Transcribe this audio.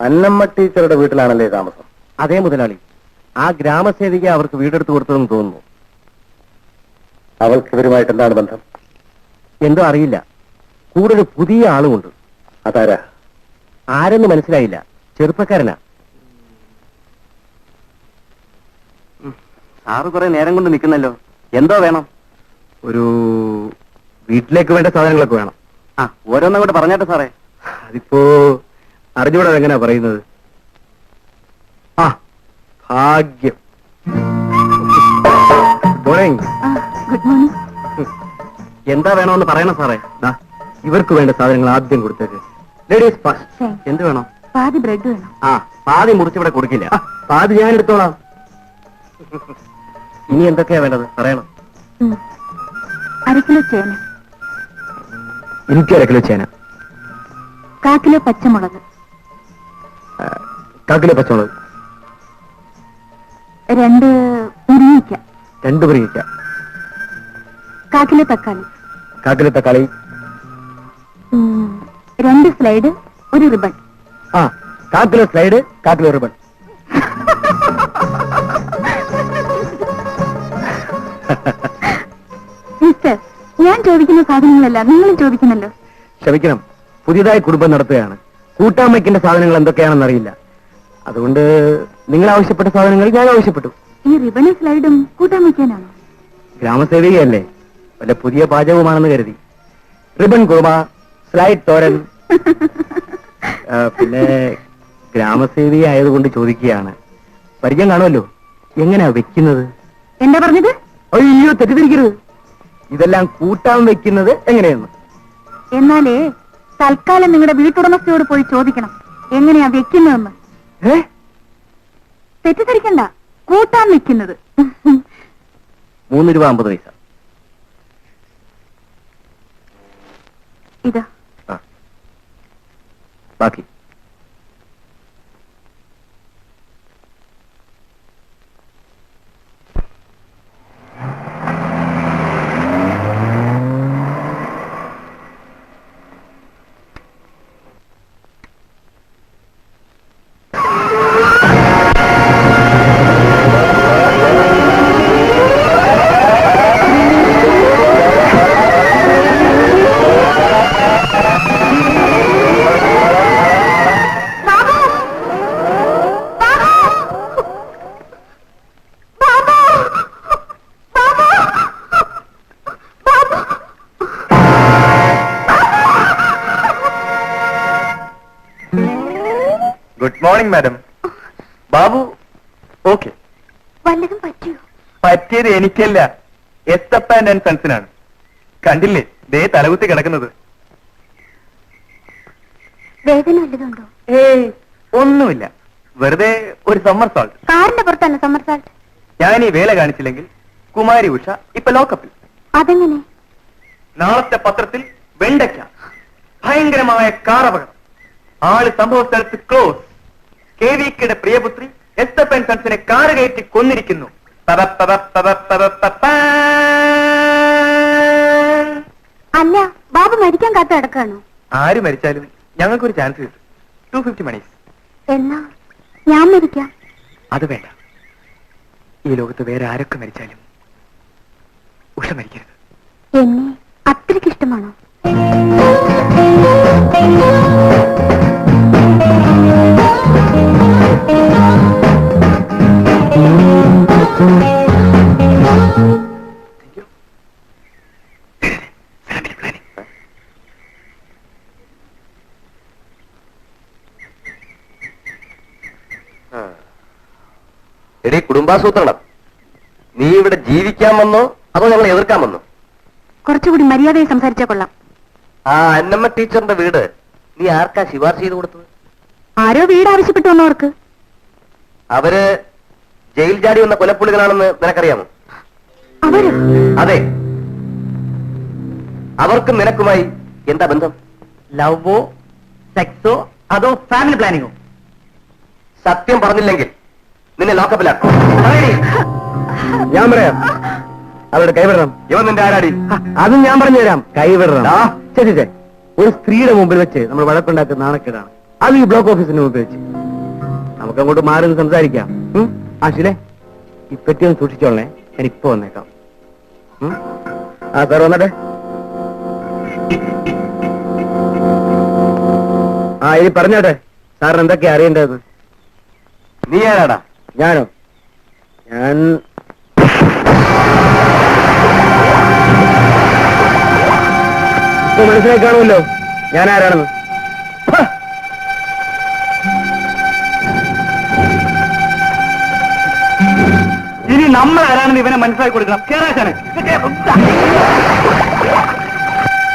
അന്നമ്മ ടീച്ചറുടെ വീട്ടിലാണല്ലേ താമസം? അതേ മുതലാളി. ആ ഗ്രാമസേവിക അവർക്ക് വീടെടുത്ത് കൊടുത്തതെന്ന് തോന്നുന്നു. അവൾക്ക് ഇവരുമായിട്ട് എന്താണ് ബന്ധം? എന്തോ അറിയില്ല. കൂടെ ഒരു പുതിയ ആളുമുണ്ട്. അതാരാ? ആരെന്ന് മനസ്സിലായില്ല. ചെറുപ്പക്കാരനാ. സാറ് കുറെ നേരം കൊണ്ട് നിൽക്കുന്നല്ലോ. എന്തോ വേണം? ഒരു വീട്ടിലേക്ക് വേണ്ട സാധനങ്ങളൊക്കെ വേണം. ആ ഓരോന്നും കൂടെ പറഞ്ഞാട്ടെ സാറേ. അതിപ്പോ അറിഞ്ഞൂടാ എങ്ങനെയാ പറയുന്നത്? ആ ഭാഗ്യം. മോർണിംഗ് ഗുഡ് മോർണിംഗ് എന്താ വേണമെന്ന് പറയണം സാറേ. ദാ, ഇവർക്ക് വേണ്ട സാധനങ്ങൾ ആദ്യം കൊടുത്തേക്ക്. Ladies first. എന്ത് വേണം? പാതി ബ്രെഡ് വേണം. ആ പാതി മുറിച്ചിവിടെ കൊടുക്കില്ല. ആ, പാതി ഞാൻ എടുത്തോളാം. ഇനി എന്തൊക്കെയാ വേണ്ടത്? പറയണം. ഉം. അര കിലോ ചേന. എനിക്ക് അരക്കിലോ ചേന. കാ കിലോ പച്ചമുളക്. കാക്കിലോ പച്ചമുളക്. രണ്ട് മുരിങ്ങിക്ക രണ്ട് പരിഗണിക്ക കാക്കിലെ തക്കാളി. കാക്കിലെ തക്കാളി. രണ്ട് സ്ലൈഡ് ഒരു റിബൺ. ആ കാക്കിലെ സ്ലൈഡ് കാക്കിലെ റിബൺ. മിസ്റ്റർ ഞാൻ ചോദിക്കുന്ന സാധനങ്ങളല്ല നിങ്ങളും ചോദിക്കണല്ലോ ക്ഷമിക്കണം പുതിയതായി കുടുംബം നടത്തുകയാണ്. കൂട്ടാമ്മയ്ക്കിന്റെ സാധനങ്ങൾ എന്തൊക്കെയാണെന്ന് അറിയില്ല അതുകൊണ്ട് നിങ്ങൾ ആവശ്യപ്പെട്ട സാധനങ്ങൾ ഞാൻ ആവശ്യപ്പെട്ടു ഈ റിബണും സ്ലൈഡും കൂട്ടാൻ വയ്ക്കാനാണോ ഗ്രാമസേവികയല്ലേ? വല്ല പുതിയ പാചകവുമാണെന്ന് കരുതി. Ribbon kurma slide thoran. ആ, പിന്നെ ഗ്രാമസേവിക ആയതുകൊണ്ട് ചോദിക്കുകയാണ്. പരിചയം കാണുമല്ലോ? എങ്ങനെയാ വെക്കുന്നത്? എന്താ പറഞ്ഞത്? അയ്യോ തെറ്റിദ്ധരിക്കരുത്. ഇതെല്ലാം കൂട്ടാൻ വെക്കുന്നത് എങ്ങനെയെന്ന്? എന്നാലേ തൽക്കാലം നിങ്ങളുടെ വീട്ടുടമസ്ഥയോട് പോയി ചോദിക്കണം. എങ്ങനെയാ വെക്കുന്നതെന്ന്. തെറ്റിദ്ധരിക്കണ്ട. കൂട്ടാൻ നിൽക്കുന്നത്. മൂന്ന് രൂപ അമ്പത് പൈസ. ഇതാ. ബാക്കി. മോർണിംഗ് മാഡം ബാബു ഓക്കെ വല്ലതും പറ്റിയോ? പറ്റിയത് എനിക്കല്ല. എസ്തപ്പ ആൻഡ് സൺസിനാണ് കണ്ടില്ലേ? ദേ തലകുത്തി കിടക്കുന്നത്. വേദന വല്ലതുണ്ടോ ഏയ് ഒന്നുമില്ല. വെറുതെ ഒരു സമ്മർ സോൾട്ട് കാറിന്റെ പുറത്താണ് സമ്മർ സാൾട്ട് ഞാൻ ഈ വേല കാണിച്ചില്ലെങ്കിൽ കുമാരി ഉഷ ഇപ്പൊ ലോക്കപ്പിൽ അതെങ്ങനെ? നാളത്തെ പത്രത്തിൽ വെണ്ടയ്ക്ക. ഭയങ്കരമായ കാറപകടം ആൾ സംഭവ സ്ഥലത്ത് ക്ലോസ് കെ വി കെയുടെ പ്രിയപുത്രി എസ്തപ്പൻ സൺസിനെ കാറ് കയറ്റി കൊന്നിരിക്കുന്നു. അല്ല ബാബു മരിക്കാൻ കാത്തു കിടക്കാണോ ആര് മരിച്ചാലും ഞങ്ങൾക്കൊരു ചാൻസ് കിട്ടും. ടു ഫിഫ്റ്റി മണീസ് എന്നാ ഞാൻ മരിക്കാം. അത് വേണ്ട. ഈ ലോകത്ത് വേറെ ആരൊക്കെ മരിച്ചാലും ഉഷ മരിക്കരുത്. എന്നെ? എടീ കുടുംബാസൂത്രണം. നീ ഇവിടെ ജീവിക്കാൻ വന്നോ അതോ ഞങ്ങൾ എതിർക്കാൻ വന്നോ? കുറച്ചുകൂടി മര്യാദയെ സംസാരിച്ചാൽ കൊള്ളാം. ആ അന്നമ്മ ടീച്ചറിന്റെ വീട്. നീ ആർക്കാ ശുപാർശ ചെയ്ത് കൊടുത്തത്? ആരോ വീട് ആവശ്യപ്പെട്ടു വന്നവർക്ക്. അവർ ജയിൽ ജാടി വന്ന കൊലപ്പുള്ളികളാണെന്ന് നിനക്കറിയാമോ? അവർ? അതെ. അവർക്കും നിനക്കുമായി എന്താ ബന്ധം? ലവോ സെക്സോ അതോ ഫാമിലി പ്ലാനിങ്ങോ? സത്യം പറഞ്ഞില്ലെങ്കിൽ നിന്നെ ലോക്കപ്പിലാക്കും ഞാൻ പറയാം. അവരുടെ കൈവിടണം ഇവൻ നിന്റെ ആരാടി? അതും ഞാൻ പറഞ്ഞു തരാം. കൈവിടണം ശരി ശരി. ഒരു സ്ത്രീയുടെ മുമ്പിൽ വെച്ച് നമ്മൾ വഴക്കുണ്ടാക്കുന്ന നാണക്കേടാണ്. അത് ഈ ബ്ലോക്ക് ഓഫീസിന് മുമ്പിൽ വെച്ച്. നമുക്ക് അങ്ങോട്ട് മാറി നിന്ന് സംസാരിക്കാം. ആശിലേ ഇപ്പറ്റി ഒന്ന് സൂക്ഷിച്ചോളേ ഞാൻ ഇപ്പൊ വന്നേക്കാം. ആ സാർ വന്നട്ടെ. ആ ഇനി പറഞ്ഞോട്ടെ. സാറിന് എന്തൊക്കെയാ അറിയേണ്ടത് നീ ആരാടാ? ഞാനോ? ഞാൻ ഇപ്പൊ മനസ്സിലായി കാണുമല്ലോ. ഞാൻ ആരാണെന്ന്. ഇനി നമ്മൾ ആരാണെന്ന് ഇവനെ മനസ്സിലാക്കി കൊടുക്കണം. കേറാശാനെ